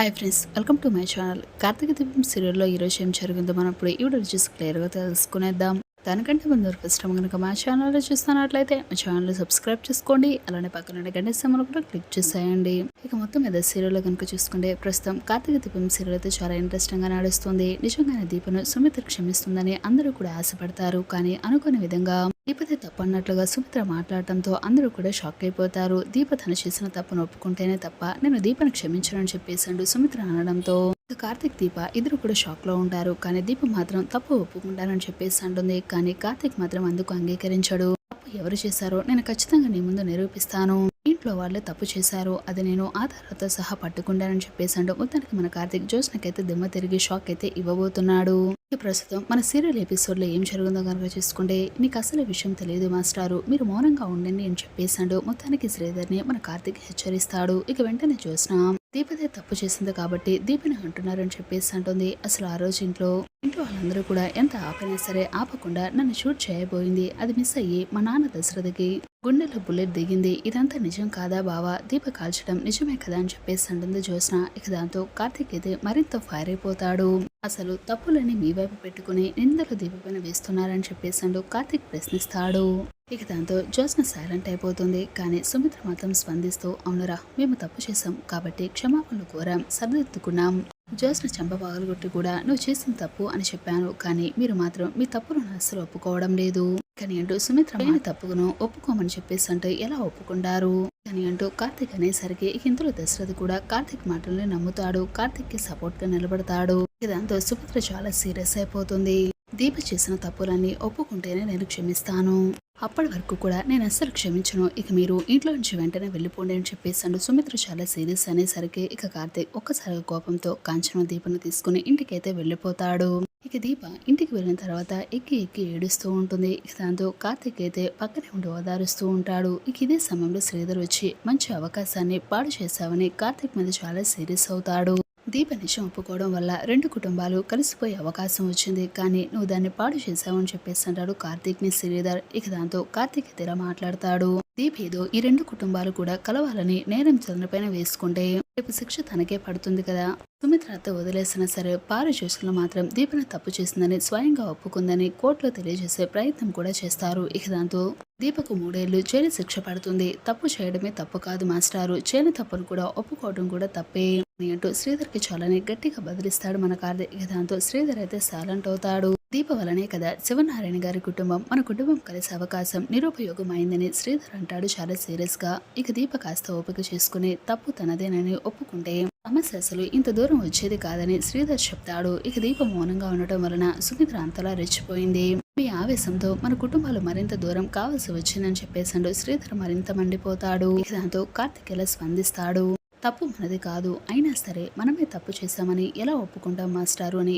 Hi friends welcome to my channel Karthika Deepam సీరియల్లో ఈరోజు ఏం జరిగిందో మనం ఇప్పుడు ఈ వీడియో చూసి క్లియర్గా తెలుసుకునేద్దాం. దానికంటే ముందు ఫస్ట్ టైం కనుక మా ఛానల్లో చూస్తున్నట్లయితే మా ఛానల్ సబ్స్క్రైబ్ చేసుకోండి. అలానే పక్కన గంట సింబల్ కూడా క్లిక్ చేసేయండి. ఇక మొత్తం మీద సీరియల్లో కనుక చూసుకుంటే ప్రస్తుతం కార్తీక దీపం సీరియల్ అయితే చాలా ఇంట్రెస్టింగ్గా నడుస్తుంది. నిజంగానే దీపను సుమిత్ర క్షమిస్తుందని అందరూ కూడా ఆశపడతారు. కానీ అనుకునే విధంగా దీపతి తప్పు అన్నట్లుగా సుమిత్ర మాట్లాడటంతో అందరూ కూడా షాక్ అయిపోతారు. దీప తను చేసిన తప్పును ఒప్పుకుంటేనే తప్ప నేను దీపను క్షమించను అని చెప్పేసాడు సుమిత్ర అనడంతో కార్తిక్ దీప ఇద్దరు కూడా షాక్లో ఉంటారు. కానీ దీప మాత్రం తప్పు ఒప్పుకుంటానని చెప్పేసి అంటుంది కానీ కార్తిక్ మాత్రం అందుకు అంగీకరించాడు. తప్పు ఎవరు చేశారో నేను ఖచ్చితంగా నీ ముందు నిరూపిస్తాను. ఇంట్లో వాళ్ళే తప్పు చేశారు. అది నేను ఆధారాలతో సహా పట్టుకుంటానని చెప్పేసాడు. మొత్తానికి మన కార్తిక్ జోష్నకైతే దిమ్మ తిరిగి షాక్ అయితే ఇవ్వబోతున్నాడు. ప్రస్తుతం మన సీరియల్ ఎపిసోడ్లో ఏం జరుగుతుందో కనుక చూసుకుంటే నీకు అసలు విషయం తెలియదు మాస్టారు. మీరు మౌనంగా ఉండండి అని చెప్పేశాడు. మొత్తానికి శ్రీధర్ని మన కార్తిక్ హెచ్చరిస్తాడు. ఇక వెంటనే చూసిన. దీపదే తప్పు చేసింది కాబట్టి దీపిని అంటున్నారని చెప్పేసి అంటుంది. అసలు ఆ రోజు ఇంట్లో ఇంట్లో వాళ్ళందరూ కూడా ఎంత ఆపినా సరే ఆపకుండా నన్ను షూట్ చేయబోయింది. అది మిస్ అయ్యి మా నాన్న దశరథకి గుండెలో బుల్లెట్ దిగింది. ఇదంతా నిజం కాదా బావా? దీప కాల్చడం నిజమే కదా? అని చెప్పేసి అంటుంది జ్యోత్స్న. ఇక దాంతో కార్తీక్ అయితే మరింత ఫైర్ అయిపోతాడు. అసలు తప్పులని మీ వైపు పెట్టుకుని నిందలు దీపపైన వేస్తున్నారని చెప్పేసాడు కార్తిక్ ప్రశ్నిస్తాడు. ఇక దాంతో జ్యోత్స్న సైలెంట్ అయిపోతుంది. కానీ సుమిత్ర మాత్రం స్పందిస్తూ అవునరా మేము తప్పు చేశాం. కాబట్టి క్షమాపణలు కోరాం. సరిదిద్దుకున్నాం. జ్యోత్స్న చెంప పగలగొట్టి కూడా నువ్వు చేసిన తప్పు అని చెప్పాను. కానీ మీరు మాత్రం మీ తప్పును అస్సలు ఒప్పుకోవడం లేదు. కానీ అంటూ సుమిత్ర తప్పుకును తప్పును ఒప్పుకోమని చెప్పేసి అంటే ఎలా ఒప్పుకుంటారు? కానీ అంటూ కార్తిక్ అనేసరికి ఇక ఇంతలో దశరథ్ కూడా కార్తిక్ మాటల్ని నమ్ముతాడు కార్తిక్కి సపోర్ట్గా నిలబడతాడు దాంతో సుమిత్ర చాలా సీరియస్ అయిపోతుంది. దీప చేసిన తప్పులన్నీ ఒప్పుకుంటేనే నేను క్షమిస్తాను. అప్పటి వరకు కూడా నేను అస్సలు క్షమించను. ఇక మీరు ఇంట్లో నుంచి వెంటనే వెళ్ళిపోండి అని చెప్పేసాడు సుమిత్ర చాలా సీరియస్ అనేసరికి ఇక కార్తీక్ ఒక్కసారి కోపంతో కాంచన దీపను తీసుకుని ఇంటికైతే వెళ్ళిపోతాడు. ఇక దీప ఇంటికి వెళ్ళిన తర్వాత ఎక్కి ఎక్కి ఏడుస్తూ ఉంటుంది. దాంతో కార్తీక్ అయితే పక్కనే ఉండి ఓదారుస్తూ ఉంటాడు. ఇక ఇదే సమయంలో శ్రీధర్ వచ్చి మంచి అవకాశాన్ని పాడు చేశావని కార్తీక్ మీద చాలా సీరియస్ అవుతాడు. దీప నిజం ఒప్పుకోవడం వల్ల రెండు కుటుంబాలు కలిసిపోయే అవకాశం వచ్చింది. కానీ నువ్వు దాన్ని పాడు చేశావని చెప్పేసి అంటాడు కార్తీక్ని శ్రీధర్. ఇక దాంతో కార్తీక్ తీరా మాట్లాడతాడు. దీప్ ఏదో ఈ రెండు కుటుంబాలు కూడా కలవాలని నేరం చంద్రపైన వేసుకుంటే రేపు శిక్ష తనకే పడుతుంది కదా. సుమిత్ర అత్త వదిలేసినా సరే పారు చేసుకున్న మాత్రం దీపన తప్పు చేసిందని స్వయంగా ఒప్పుకుందని కోర్టులో తెలియజేసే ప్రయత్నం కూడా చేస్తారు. ఇక దాంతో దీపకు మూడేళ్ళు జైలు శిక్ష పడుతుంది. తప్పు చేయడమే తప్పు కాదు మాస్టారు. చేయని తప్పును కూడా ఒప్పుకోవడం కూడా తప్పే. అంటూ శ్రీధర్కి చాలానే గట్టిగా బదిలిస్తాడు మన కార్తీక్. దాంతో శ్రీధర్ అయితే సైలెంట్ అవుతాడు. దీప వలనే కదా శివనారాయణ గారి కుటుంబం మన కుటుంబం కలిసే అవకాశం నిరుపయోగమైందని శ్రీధర్ అంటాడు చాలా సీరియస్గా. ఇక దీప కాస్త ఓపిక చేసుకుని తప్పు తనదేనని ఒప్పుకుంటే సమస్య అసలు ఇంత దూరం వచ్చేది కాదని శ్రీధర్ చెప్తాడు. ఇక దీప మౌనంగా ఉండటం వలన సుమిత్ర అంతలా రెచ్చిపోయింది. మీ ఆవేశంతో మన కుటుంబాలు మరింత దూరం కావాల్సి వచ్చిందని చెప్పేసాడు శ్రీధర్ మరింత మండిపోతాడు. దాంతో కార్తిక్ ఎలా స్పందిస్తాడు? తప్పు మనది కాదు. అయినా సరే మనమే తప్పు చేశామని ఎలా ఒప్పుకుంటాం మాస్టారు అని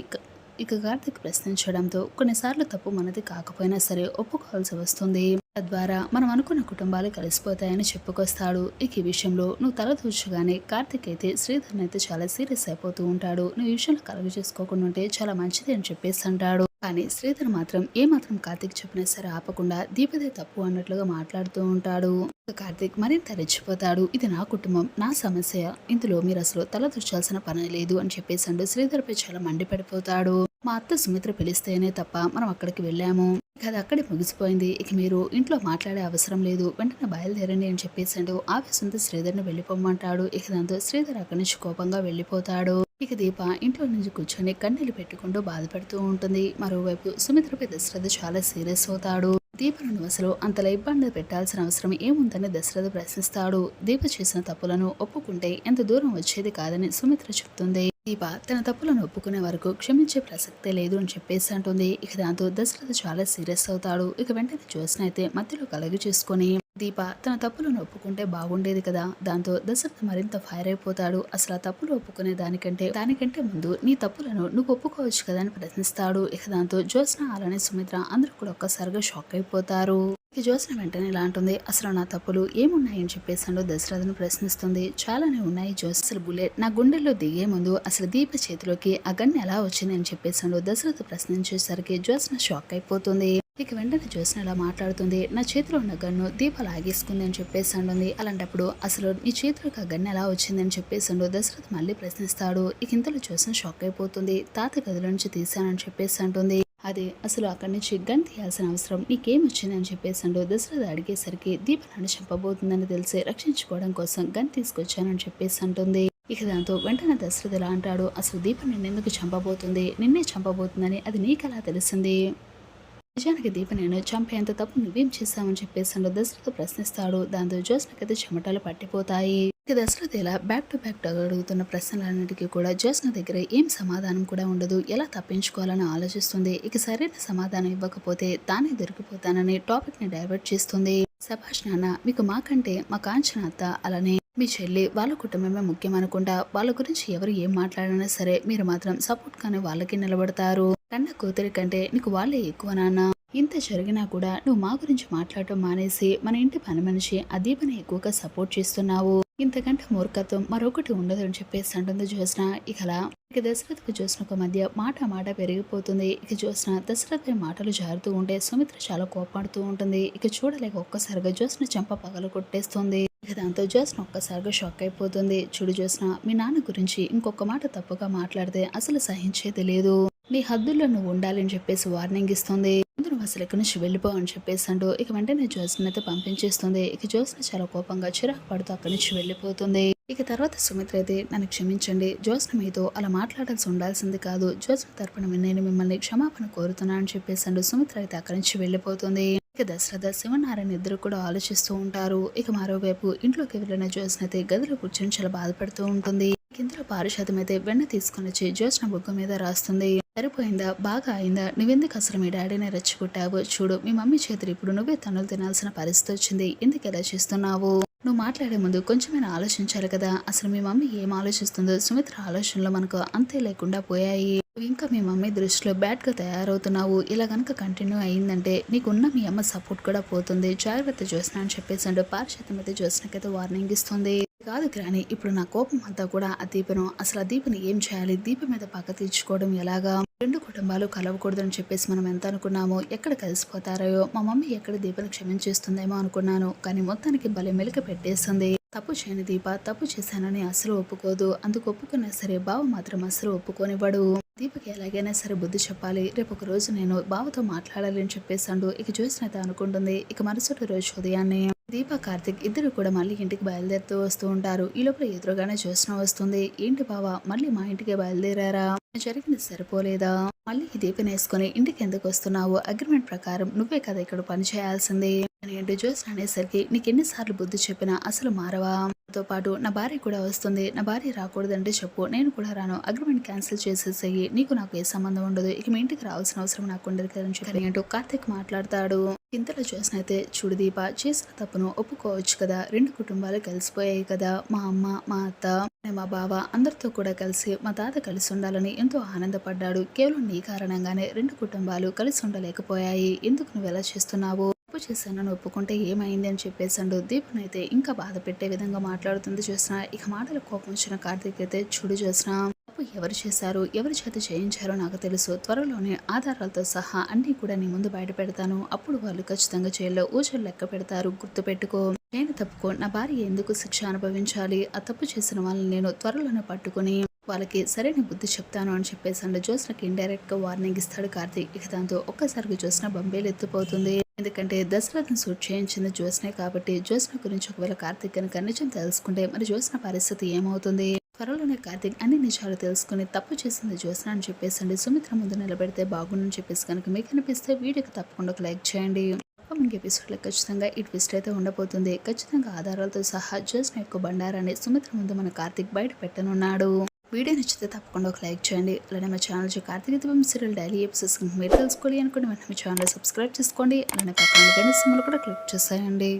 ఇక కార్తిక్ ప్రశ్నించడంతో కొన్నిసార్లు తప్పు మనది కాకపోయినా సరే ఒప్పుకోవాల్సి వస్తుంది. తద్వారా మనం అనుకున్న కుటుంబాలు కలిసిపోతాయని చెప్పుకొస్తాడు. ఇక ఈ విషయంలో నువ్వు తలదూర్చగానే కార్తిక్ అయితే శ్రీధర్ అయితే చాలా సీరియస్ అయిపోతూ ఉంటాడు. నువ్వు ఈ విషయంలో కలుగు చేసుకోకుండా ఉంటే చాలా మంచిది అని చెప్పేసి అంటాడు. కానీ శ్రీధర్ మాత్రం ఏ మాత్రం కార్తిక్ చెప్పినా సరే ఆపకుండా దీపదే తప్పు అన్నట్లుగా మాట్లాడుతూ ఉంటాడు. కార్తిక్ మరింత రెచ్చిపోతాడు. ఇది నా కుటుంబం నా సమస్య. ఇందులో మీరు అసలు తల దుర్చాల్సిన పని లేదు అని చెప్పేసి శ్రీధర్ పై చాలా మండిపడిపోతాడు. మా అత్త సుమిత్ర పిలిస్తేనే తప్ప మనం అక్కడికి వెళ్ళాము. ఇక అది అక్కడే ముగిసిపోయింది. ఇక మీరు ఇంట్లో మాట్లాడే అవసరం లేదు. వెంటనే బయలుదేరండి అని చెప్పేసాడు అంతా శ్రీధర్ని వెళ్ళిపోమంటాడు. ఇక దాంతో శ్రీధర్ అక్కడి నుంచి కోపంగా వెళ్ళిపోతాడు. ఇక దీప ఇంట్లో నుంచి కూర్చొని కన్నీళ్ళు పెట్టుకుంటూ బాధపడుతూ ఉంటుంది. మరోవైపు సుమిత్రపై దశరథ చాలా సీరియస్ అవుతాడు. దీపను అసలు అంతలా ఇబ్బంది పెట్టాల్సిన అవసరం ఏముందని దశరథ ప్రశ్నిస్తాడు. దీప చేసిన తప్పులను ఒప్పుకుంటే ఎంత దూరం వచ్చేది కాదని సుమిత్ర చెప్తుంది. దీప తన తప్పులను ఒప్పుకునే వరకు క్షమించే ప్రసక్తే లేదు అని చెప్పేసి అంటుంది. ఇక దాంతో దశరథ చాలా సీరియస్ అవుతాడు. ఇక వెంటనే జ్యోత్స్న అయితే మధ్యలో కలగి చేసుకుని దీప తన తప్పులను ఒప్పుకుంటే బాగుండేది కదా. దాంతో దశరథ మరింత ఫైర్ అయిపోతాడు. అసలు ఆ తప్పులు ఒప్పుకునే దానికంటే దానికంటే ముందు నీ తప్పులను నువ్వు ఒప్పుకోవచ్చు కదా అని ప్రశ్నిస్తాడు ఇక దాంతో జ్యోత్స్న అలానే సుమిత్ర అందరూ కూడా ఒక్కసారిగా షాక్ అయిపోతారు. ఇక జ్యోత్స్న వెంటనే ఇలా అంటుంది. అసలు నా తప్పులు ఏమున్నాయని చెప్పేసాడు దశరథను ప్రశ్నిస్తుంది. చాలానే ఉన్నాయి జ్యోత్స్ అసలు బుల్లెట్ నా గుండెల్లో దిగే ముందు అసలు దీప చేతిలోకి ఆ గన్ ఎలా వచ్చిందని చెప్పేసాడు దశరథ ప్రశ్నించేసరికి జ్యోత్స్న షాక్ అయిపోతుంది. ఇక వెంటనే జ్యోత్స్న ఇలా మాట్లాడుతుంది. నా చేతిలో ఉన్న గన్ను దీప లాగేసుకుంది అని చెప్పేసి అంటుంది. అలాంటప్పుడు అసలు నీ చేతిలోకి ఆ గన్ను ఎలా వచ్చిందని చెప్పేసి అండు దశరథ్ మళ్ళీ ప్రశ్నిస్తాడు. ఇక ఇంతలో జ్యోత్స్న షాక్ అయిపోతుంది. తాత గదిలో నుంచి తీశానని చెప్పేసి అంటుంది. అది అసలు అక్కడి నుంచి గన్ తీయాల్సిన అవసరం నీకేం వచ్చిందని చెప్పేసి అంటూ దశరథ అడిగేసరికి దీప నన్ను చంపబోతుందని తెలిసి రక్షించుకోవడం కోసం గన్ తీసుకొచ్చానని చెప్పేసి అంటుంది. ఇక దాంతో వెంటనే దశరథ ఇలా అంటాడు. అసలు దీప నిన్నెందుకు చంపబోతుంది? నిన్నే చంపబోతుందని అది నీకెలా తెలిసింది? నిజానికి దీప నేను చంపేంత తప్పు నువ్వేం చేశావని చెప్పేసి దశరథ ప్రశ్నిస్తాడు. దాంతో జ్యోత్స్నకైతే చెమటలు పట్టిపోతాయి. ఇక దశరథ ఇలా బ్యాక్ టు బ్యాక్ అడుగుతున్న ప్రశ్నలన్నిటికీ కూడా జ్యోత్స్న దగ్గర ఏం సమాధానం కూడా ఉండదు. ఎలా తప్పించుకోవాలని ఆలోచిస్తుంది. ఇక సరైన సమాధానం ఇవ్వకపోతే తానే దొరికిపోతానని టాపిక్ని డైవర్ట్ చేస్తుంది. సభాష్ నాన్న మీకు మాకంటే మా కాంచన అత్త అలానే మీ చెల్లి వాళ్ళ కుటుంబమే ముఖ్యం అనుకుంటా. వాళ్ళ గురించి ఎవరు ఏం మాట్లాడినా సరే మీరు మాత్రం సపోర్ట్ గానే వాళ్ళకి నిలబడతారు. కన్న కూతురి కంటే నీకు వాళ్ళే ఎక్కువ నాన్న. ఇంత జరిగినా కూడా నువ్వు మా గురించి మాట్లాడటం మానేసి మన ఇంటి పని మనిషి ఆ దీపని ఎక్కువగా సపోర్ట్ చేస్తున్నావు. ఇంతకంటే మూర్ఖత్వం మరొకటి ఉండదు అని చెప్పేసి అంటుంది జ్యోత్స్న. ఇకలా ఇక దశరథకు జ్యోత్స్నకు మధ్య మాట మాట పెరిగిపోతుంది. ఇక జ్యోత్స్న దశరథ్ మాటలు జారుతూ ఉంటే సుమిత్ర చాలా కోపాడుతూ ఉంటుంది. ఇక చూడలేక ఒక్కసారిగా జ్యోత్స్న చెంప పగలు కొట్టేస్తుంది. ఇక దాంతో జ్యోత్స్న ఒక్కసారిగా షాక్ అయిపోతుంది. చూడు జ్యోత్స్న మీ నాన్న గురించి ఇంకొక మాట తప్పుగా మాట్లాడితే అసలు సహించేది లేదు. నీ హద్దుల్లో నువ్వు ఉండాలని చెప్పేసి వార్నింగ్ ఇస్తుంది. ముందు నువ్వు అసలు ఇక్కడి నుంచి వెళ్ళిపో అని చెప్పేసి అంటూ ఇక వెంటనే జ్యోత్స్న అయితే పంపించేస్తుంది. ఇక జ్యోత్స్న చాలా కోపంగా చిరాకు పడుతూ అక్కడి నుంచి వెళ్ళిపోతుంది. ఇక తర్వాత సుమిత్ర అయితే నన్ను క్షమించండి. జ్యోత్స్న మీతో అలా మాట్లాడాల్సి ఉండాల్సింది కాదు. జ్యోత్స్న తరపున నేను మిమ్మల్ని క్షమాపణ కోరుతున్నా అని చెప్పేసి అంటూ సుమిత్ర అయితే అక్కడి నుంచి వెళ్ళిపోతుంది. ఇక దశరథ శివనారాయణ ఇద్దరు కూడా ఆలోచిస్తూ ఉంటారు. ఇక మరోవైపు ఇంట్లోకి వెళ్ళిన జ్యోత్స్న అయితే గదిలో కూర్చొని చాలా బాధపడుతూ ఉంటుంది. ఇందులో పారిషాతం అయితే వెన్న తీసుకుని వచ్చి జ్యోత్స్న బుగ్గ మీద రాస్తుంది. సరిపోయిందా? బాగా అయిందా? నువ్వెందుకు అసలు మీ డాడీని రెచ్చగొట్టావు? చూడు మీ మమ్మీ చేతులు ఇప్పుడు నువ్వే తనులు తినాల్సిన పరిస్థితి వచ్చింది. ఎందుకు ఎలా చేస్తున్నావు? నువ్వు మాట్లాడే ముందు కొంచెమైనా ఆలోచించాలి కదా. అసలు మీ మమ్మీ ఏం ఆలోచిస్తుందో సుమిత్ర ఆలోచనలు మనకు అంతే లేకుండా పోయాయి. ఇంకా మీ మమ్మీ దృష్టిలో బ్యాడ్గా తయారవుతున్నావు. ఇలా గనక కంటిన్యూ అయ్యిందంటే నీకున్న మీ అమ్మ సపోర్ట్ కూడా పోతుంది. జాగ్రత్త చూసిన అని చెప్పేసి అంటే పారిశతం అయితే చూసినకైతే వార్నింగ్ ఇస్తుంది. కాదు గ్రాని ఇప్పుడు నా కోపం అంతా కూడా ఆ దీపను అసలు ఆ దీపని ఏం చేయాలి? దీపం మీద పక్క తీర్చుకోవడం ఎలాగా? రెండు కుటుంబాలు కలవకూడదని చెప్పేసి మనం ఎంత అనుకున్నామో ఎక్కడ కలిసిపోతారో మా మమ్మీ ఎక్కడ దీపను క్షమించేస్తుందేమో అనుకున్నాను. కానీ మొత్తానికి భలే మెలిక పెట్టేస్తుంది తప్పు చేయని దీప తప్పు చేశానని అసలు ఒప్పుకోదు. అందుకు ఒప్పుకున్నా సరే బావ మాత్రం అసలు ఒప్పుకోనివ్వడు. దీపకి ఎలాగైనా సరే బుద్ధి చెప్పాలి. రేపు ఒక రోజు నేను బావతో మాట్లాడాలి అని చెప్పేసాడు ఇక చూసినైతే అనుకుంటుంది. ఇక మరుసటి రోజు ఉదయాన్నే దీప కార్తిక్ ఇద్దరు కూడా మళ్ళీ ఇంటికి బయలుదేరుతూ వస్తూ ఉంటారు. ఈ లోపల ఎదురుగానే జ్యోత్స్న వస్తుంది. ఏంటి బావ మళ్ళీ మా ఇంటికి బయలుదేరారా? జరిగింది సరిపోలేదా? మళ్ళీ ఈ వేసుకుని ఇంటికి ఎందుకు వస్తున్నావు? అగ్రిమెంట్ ప్రకారం నువ్వే కదా ఇక్కడ పని చేయాల్సింది. ఏంటి జ్యోత్స్న అనేసరికి నీకు ఎన్నిసార్లు బుద్ధి చెప్పినా అసలు మారవా? తో పాటు నా భార్య కూడా వస్తుంది. నా భార్య రాకూడదంటే చెప్పు. నేను కూడా రాను. అగ్రిమెంట్ క్యాన్సిల్ చేసేసేయి. నీకు నాకు ఏ సంబంధం ఉండదు. ఇక మీ ఇంటికి రావాల్సిన అవసరం నాకు ఉండదు కదా చెప్పి అంటూ కార్తిక్ మాట్లాడతాడు. ఇంతలో చూసిన అయితే చూడు చేసిన తప్పును ఒప్పుకోవచ్చు కదా. రెండు కుటుంబాలు కలిసిపోయాయి కదా. మా అమ్మ మా అత్త మా బావ అందరితో కూడా కలిసి మా తాత కలిసి ఉండాలని ఎంతో ఆనందపడ్డాడు. కేవలం నీ కారణంగానే రెండు కుటుంబాలు కలిసి ఉండలేకపోయాయి. ఎందుకు నువ్వు ఎలా చేస్తున్నావు? తప్పు చేశానని ఒప్పుకుంటే ఏమైంది అని చెప్పేసాడు దీపన్ అయితే ఇంకా బాధ పెట్టే విధంగా మాట్లాడుతుంది చూసిన. ఇక మాటల కోపం వచ్చిన కార్తీక్ అయితే చూడు చూసిన. తప్పు ఎవరు చేశారు ఎవరి చేత చేయించారో నాకు తెలుసు. త్వరలోనే ఆధారాలతో సహా అన్ని కూడా నీ ముందు బయట పెడతాను. అప్పుడు వాళ్ళు ఖచ్చితంగా జైల్లో ఊచలు లెక్క పెడతారు. గుర్తు పెట్టుకో నేను తప్పుకో. నా భార్య ఎందుకు శిక్ష అనుభవించాలి? ఆ తప్పు చేసిన వాళ్ళని నేను త్వరలోనే పట్టుకుని వాళ్ళకి సరైన బుద్ధి చెప్తాను అని చెప్పేసి అండ్ జోస్నకి ఇండైరెక్ట్గా వార్నింగ్ ఇస్తాడు కార్తీక్. ఇక దాంతో ఒక్కసారిగా జోస్న బంబేలు ఎత్తిపోతుంది. ఎందుకంటే దశరథను సూట్ చేయించింది జోస్నే కాబట్టి జోస్న గురించి ఒకవేళ కార్తీక్ కనుక నిజం తెలుసుకుంటే మరి జోస్న పరిస్థితి ఏమవుతుంది? త్వరలోనే కార్తీక్ అన్ని నిజాలు తెలుసుకుని తప్పు చేసింది జ్యోత్స్న అని చెప్పేసి సుమిత్ర ముందు నిలబెడితే బాగుందని చెప్పేసి కనుక మీకు అనిపిస్తే వీడియోకి తప్పకుండా ఒక లైక్ చేయండి. అప్కమింగ్ ఎపిసోడ్లో ఖచ్చితంగా ఈ ట్విస్ట్ అయితే ఉండబోతుంది. ఖచ్చితంగా ఆధారాలతో సహా జ్యోత్స్న యొక్క బండారాన్ని సుమిత్ర ముందు మన కార్తిక్ బయట పెట్టనున్నాడు. వీడియో నచ్చితే తప్పకుండా ఒక లైక్ చేయండి. అలానే మా ఛానల్ కార్తీక దీపం సీరియల్ డైలీ ఎపిసోడ్స్ మీరు తెలుసుకోవాలి అనుకుంటే వెంటనే ఛానల్ సబ్స్క్రైబ్ చేసుకోండి. అలానే పక్కన గణేష్ కూడా క్లిక్ చేసేయండి.